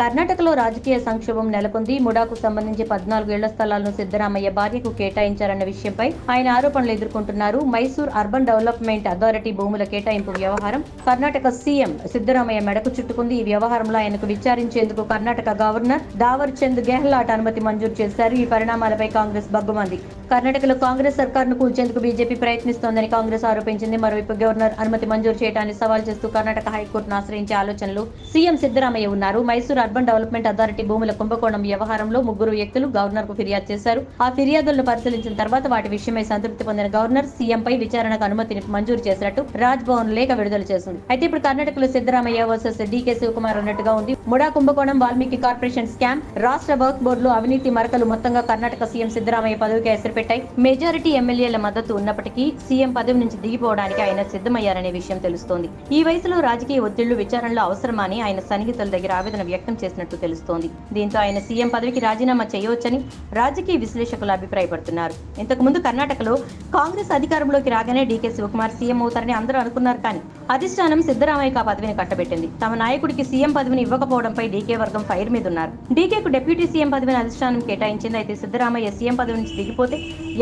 కర్ణాటకలో రాజకీయ సంక్షోభం నెలకొంది. ముడాకు సంబంధించి పద్నాలుగు ఇళ్ళ స్థలాలను సిద్దరామయ్య భార్యకు కేటాయించారన్న విషయంపై ఆయన ఆరోపణలు ఎదుర్కొంటున్నారు. మైసూర్ అర్బన్ డెవలప్మెంట్ అథారిటీ భూముల కేటాయింపు వ్యవహారం కర్ణాటక సీఎం సిద్దరామయ్య మెడకు చుట్టుకుంది. ఈ వ్యవహారంలో ఆయనకు విచారించేందుకు కర్ణాటక గవర్నర్ దావర్ చంద్ గెహ్లాట్ అనుమతి మంజూరు చేశారు. ఈ పరిణామాలపై కాంగ్రెస్ బగ్గుమంది కర్ణాటకలో కాంగ్రెస్ సర్కార్ను కూల్చేందుకు బీజేపీ ప్రయత్నిస్తోందని కాంగ్రెస్ ఆరోపించింది. మరోవైపు గవర్నర్ అనుమతి మంజూరు చేయడాన్ని సవాల్ చేస్తూ కర్ణాటక హైకోర్టును ఆశ్రయించే ఆలోచనలు సీఎం సిద్దరామయ్య ఉన్నారు. మైసూర్ అర్బన్ డెవలప్మెంట్ అథారిటీ భూముల కుంభకోణం వ్యవహారంలో ముగ్గురు వ్యక్తులు గవర్నర్కు ఫిర్యాదు చేశారు. ఆ ఫిర్యాదులను పరిశీలించిన తర్వాత వాటి విషయమై సంతృప్తి పొందిన గవర్నర్ సీఎంపై విచారణకు అనుమతిని మంజూరు చేసినట్టు రాజ్ భవన్ లేఖ విడుదల చేసింది. అయితే ఇప్పుడు కర్ణాటకలో సిద్దరామయ్య వర్సెస్ డీకే శివకుమార్ అన్నట్టుగా ఉంది. ముడా కుంభకోణం వాల్మీకి కార్పొరేషన్ స్కామ్ రాష్ట్ర వర్క్ బోర్డులో అవినీతి మరకలు మొత్తంగా కర్ణాటక సీఎం సిద్దరామయ్య పదవికి ఎసరిపెట్టాయి మెజారిటీ ఎమ్మెల్యేల మద్దతు ఉన్నప్పటికీ సీఎం పదవి నుంచి దిగిపోవడానికి ఆయన సిద్ధమయ్యారనే విషయం తెలుస్తోంది. ఈ వయసులో రాజకీయ ఒత్తిళ్ళు విచారణలో అవసరమా అని ఆయన సన్నిహితుల దగ్గర ఆవేదన వ్యక్తం చేసినట్టు తెలుస్తోంది. దీంతో ఆయన సీఎం పదవికి రాజీనామా చేయవచ్చని రాజకీయ విశ్లేషకులు అభిప్రాయపడుతున్నారు. ఇంతకుముందు కర్ణాటకలో కాంగ్రెస్ అధికారంలోకి రాగానే డీకే శివకుమార్ సీఎం అవుతారని అందరూ అనుకున్నారు కానీ అధిష్టానం సిద్దరామయ్యకు ఆ పదవిని కట్టబెట్టింది. తమ నాయకుడికి సీఎం పదవిని ఇవ్వకపోవడంపై డీకే వర్గం ఫైర్ మీద ఉన్నారు డీకేకు డిప్యూటీ సీఎం పదవిని అధిష్టానం కేటాయించింది అయితే సిద్దరామయ్య సీఎం పదవి నుంచి దిగిపోతే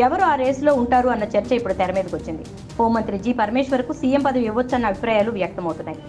ఎవరు ఆ రేసులో ఉంటారు అన్న చర్చ ఇప్పుడు తెర మీదకి వచ్చింది హోంమంత్రి జి పరమేశ్వర్కు సీఎం పదవి ఇవ్వొచ్చన్న అభిప్రాయాలు వ్యక్తమవుతున్నాయి.